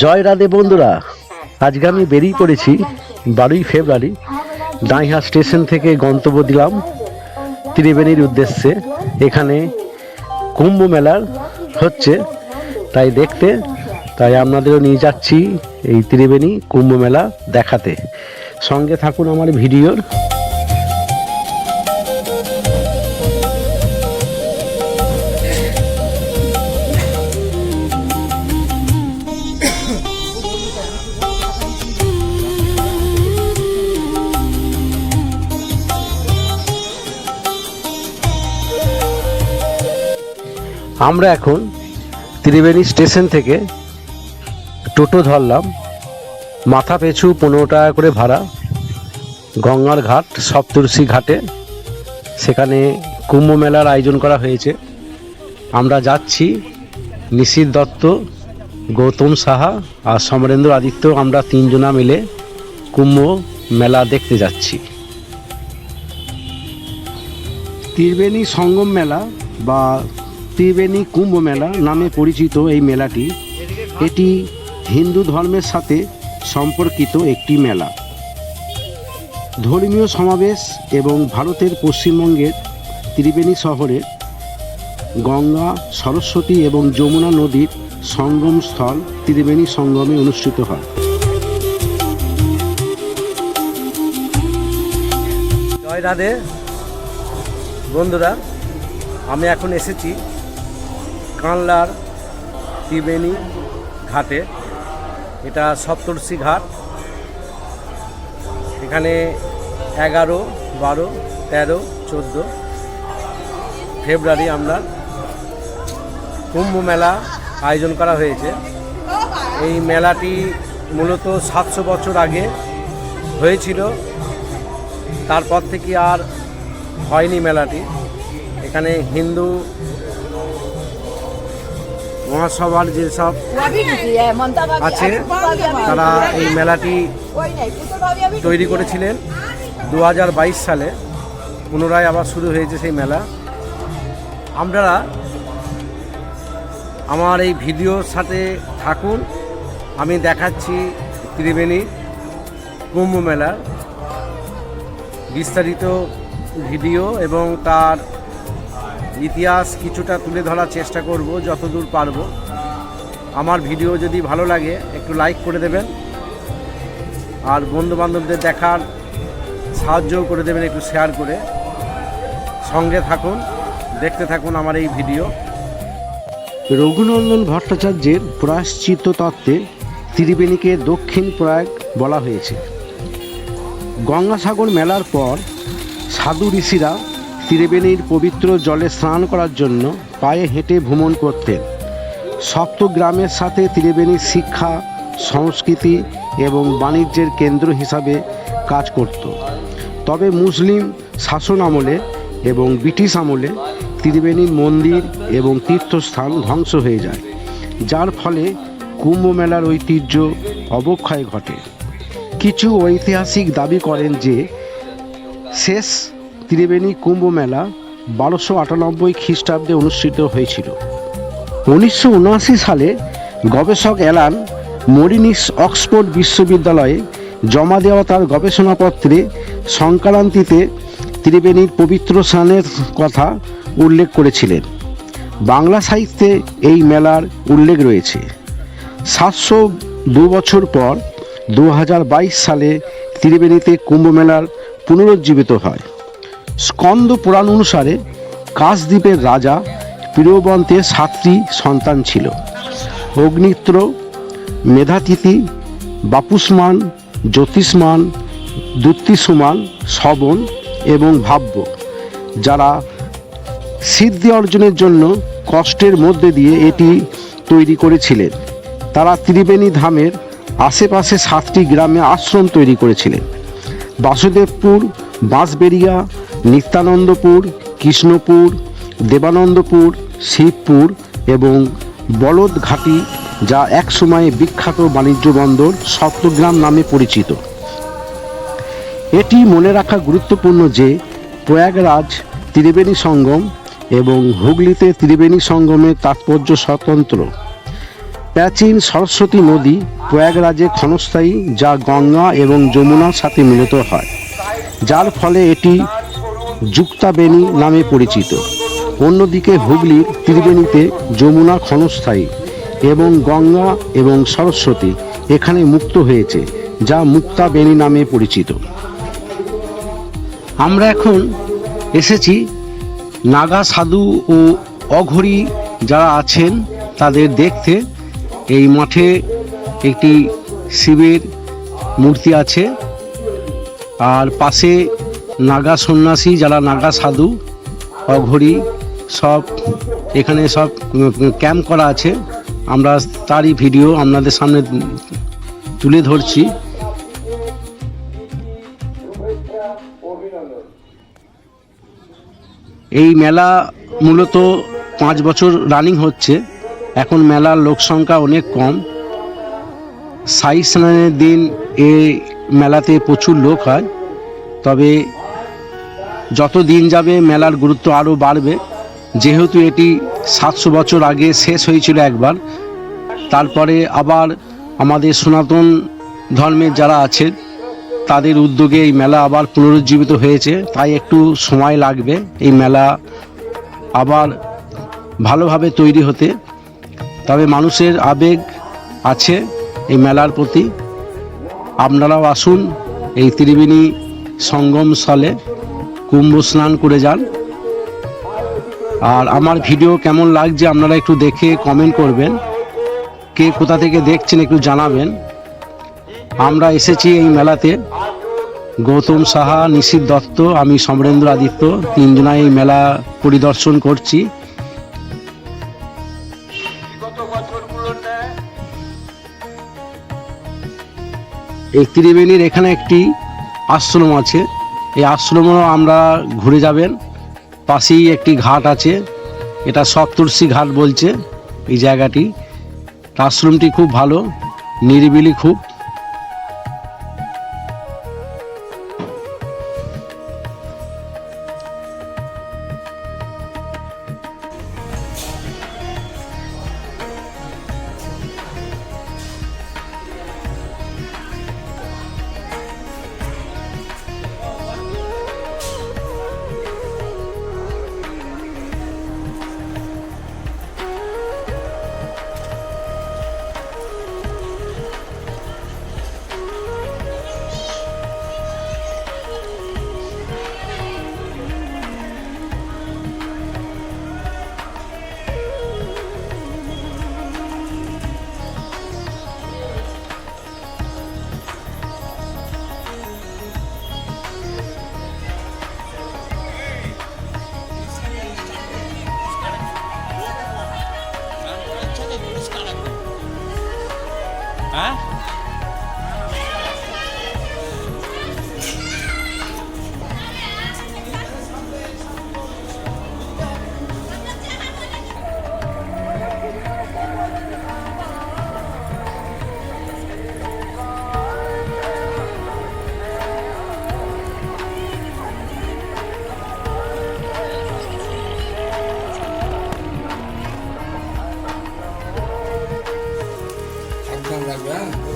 জয় রাধে বন্ধুরা। আজকে আমি বেরিয়ে পড়েছি বারোই ফেব্রুয়ারি। ডাইহা স্টেশন থেকে গন্তব্য দিলাম ত্রিবেণীর উদ্দেশ্যে। এখানে কুম্ভ মেলার হচ্ছে। তাই দেখতে, তাই আপনাদেরও নিয়ে যাচ্ছি এই ত্রিবেণী কুম্ভ মেলা দেখাতে। সঙ্গে থাকুন আমার ভিডিওর। আমরা এখন ত্রিবেণী স্টেশন থেকে টোটো ধরলাম, মাথা পিছু পনেরো টাকা করে ভাড়া, গঙ্গার ঘাট, সপ্তর্ষি ঘাটে। সেখানে কুম্ভ মেলার আয়োজন করা হয়েছে। আমরা যাচ্ছি নিশিত দত্ত, গৌতম সাহা আর সমরেন্দ্র আদিত্য। আমরা তিনজনা মিলে কুম্ভ মেলা দেখতে যাচ্ছি। ত্রিবেণী সঙ্গম মেলা বা ত্রিবেণী কুম্ভ মেলা নামে পরিচিত এই মেলাটি, এটি হিন্দু ধর্মের সাথে সম্পর্কিত একটি মেলা। ধর্মীয় সমাবেশ এবং ভারতের পশ্চিমবঙ্গের ত্রিবেণী শহরে গঙ্গা, সরস্বতী এবং যমুনা নদীর সঙ্গম স্থল ত্রিবেণী সঙ্গমে অনুষ্ঠিত হয়। জয় রাধে। বন্ধুরা, আমি এখন এসেছি কানলার ত্রিবেণী ঘাটে। এটা সপ্তর্ষি ঘাট। এখানে এগারো, বারো, তেরো, চোদ্দ ফেব্রুয়ারি আমরা কুম্ভ মেলা আয়োজন করা হয়েছে। এই মেলাটি মূলত সাতশো বছর আগে হয়েছিল। তারপর থেকে আর হয়নি মেলাটি। এখানে হিন্দু মহাসভার যেসব আছে, তারা এই মেলাটি তৈরি করেছিলেন দু হাজার বাইশ সালে। পুনরায় আবার শুরু হয়েছে সেই মেলা। আপনারা আমার এই ভিডিওর সাথে থাকুন। আমি দেখাচ্ছি ত্রিবেণী কুম্ভ মেলার বিস্তারিত ভিডিও এবং তার ইতিহাস কিছুটা তুলে ধরার চেষ্টা করব, যতদূর পারব। আমার ভিডিও যদি ভালো লাগে, একটু লাইক করে দেবেন। আর বন্ধু বান্ধবদের দেখার সাহায্যও করে দেবেন একটু শেয়ার করে। সঙ্গে থাকুন, দেখতে থাকুন আমার এই ভিডিও। রঘুনন্দন ভট্টাচার্যের প্রায়শ্চিত্ত তত্ত্বে ত্রিবেণীকে দক্ষিণ প্রয়াগ বলা হয়েছে। গঙ্গাসাগর মেলার পর সাধু ঋষিরা ত্রিবেণীর পবিত্র জলে স্নান করার জন্য পায়ে হেঁটে ভ্রমণ করতেন। সপ্তগ্রামের সাথে ত্রিবেণী শিক্ষা, সংস্কৃতি এবং বাণিজ্যের কেন্দ্র হিসাবে কাজ করত। তবে মুসলিম শাসন আমলে এবং ব্রিটিশ আমলে ত্রিবেণীর মন্দির এবং তীর্থস্থান ধ্বংস হয়ে যায়, যার ফলে কুম্ভ মেলার ঐতিহ্য অবক্ষয় ঘটে। কিছু ঐতিহাসিক দাবি করেন যে শেষ ত্রিবেণী কুম্ভ মেলা বারোশো আটানব্বই খ্রিস্টাব্দে অনুষ্ঠিত হয়েছিল। উনিশশো উনআশি সালে গবেষক অ্যালান মরিনিস অক্সফোর্ড বিশ্ববিদ্যালয়ে জমা দেওয়া তার গবেষণাপত্রে সংক্রান্তিতে ত্রিবেণীর পবিত্র স্নানের কথা উল্লেখ করেছিলেন। বাংলা সাহিত্যে এই মেলার উল্লেখ রয়েছে। সাতশো দু বছর পর দু হাজার বাইশ সালে ত্রিবেণীতে কুম্ভ মেলার পুনরুজ্জীবিত হয়। স্কন্দ পুরাণ অনুসারে কাশদ্বীপের রাজা প্রিয়বন্তের সাতটি সন্তান ছিল। অগ্নিত্র, মেধাতিথি বাপুসমান জ্যোতিষ্মান দুত্তিসুমান শবন এবং ভাব্য, যারা সিদ্ধি অর্জনের জন্য কষ্টের মধ্যে দিয়ে এটি তৈরি করেছিলেন। তারা ত্রিবেণী ধামের আশেপাশে সাতটি গ্রামে আশ্রম তৈরি করেছিলেন। বাসুদেবপুর, বাঁশবেড়িয়া নিত্যানন্দপুর কৃষ্ণপুর, দেবানন্দপুর, শিবপুর এবং বলদ ঘাটি যা একসময়ে বিখ্যাত বাণিজ্য বন্দর সপ্তগ্রাম নামে পরিচিত। এটি মনে রাখা গুরুত্বপূর্ণ যে প্রয়াগরাজ, ত্রিবেণী সঙ্গম এবং হুগলিতে ত্রিবেণী সঙ্গমের তাৎপর্য স্বতন্ত্র। প্রাচীন সরস্বতী নদী প্রয়াগরাজে ক্ষণস্থায়ী, যা গঙ্গা এবং যমুনার সাথে মিলিত হয়। যার ফলে এটি যুক্তাবেণী নামে পরিচিত। অন্যদিকে হুগলির ত্রিবেণীতে যমুনা ক্ষণস্থায়ী এবং গঙ্গা এবং সরস্বতী এখানে মুক্ত হয়েছে, যা মুক্তাবেণী নামে পরিচিত। আমরা এখন এসেছি নাগা সাধু ও অঘরী যারা আছেন তাদের দেখতে। এই মাঠে একটি শিবের মূর্তি আছে। আর পাশে নাগা সন্ন্যাসী, যারা নাগা সাধু, অঘরী, সব, এখানে সব ক্যাম্প করা আছে। আমরা তারই ভিডিও আপনাদের সামনে তুলে ধরছি। এই মেলা মূলত পাঁচ বছর রানিং হচ্ছে। এখন মেলার লোক সংখ্যা অনেক কম। সাই স্নানের দিন এই মেলাতে প্রচুর লোক হয়। তবে যত দিন যাবে মেলার গুরুত্ব আরও বাড়বে। যেহেতু এটি সাতশো বছর আগে শেষ হয়েছিল একবার, তারপরে আবার আমাদের সনাতন ধর্মের যারা আছে, তাদের উদ্যোগে এই মেলা আবার পুনরুজ্জীবিত হয়েছে। তাই একটু সময় লাগবে এই মেলা আবার ভালোভাবে তৈরি হতে। তবে মানুষের আবেগ আছে এই মেলার প্রতি। আপনারাও আসুন এই ত্রিবেণী সঙ্গম স্থলে। কুম্ভ স্নান করে যান। আর আমার ভিডিও কেমন লাগছে আপনারা একটু দেখে কমেন্ট করবেন। কে কোথা থেকে দেখছেন একটু জানাবেন। আমরা এসেছি এই মেলাতে। গৌতম সাহা, নিশীত দত্ত, আমি সমরেন্দ্র আদিত্য, তিনজনাই এই মেলা পরিদর্শন করছি। এই ত্রিবেণীর এখানে একটি আশ্রম আছে। এই আশ্রমেও আমরা ঘুরে যাবেন। পাশেই একটি ঘাট আছে, এটা সপ্তর্ষি ঘাট বলছে এই জায়গাটি। আশ্রমটি খুব ভালো, নিরিবিলি খুব। হ্যাঁ সাবধান রাখবে হ্যাঁ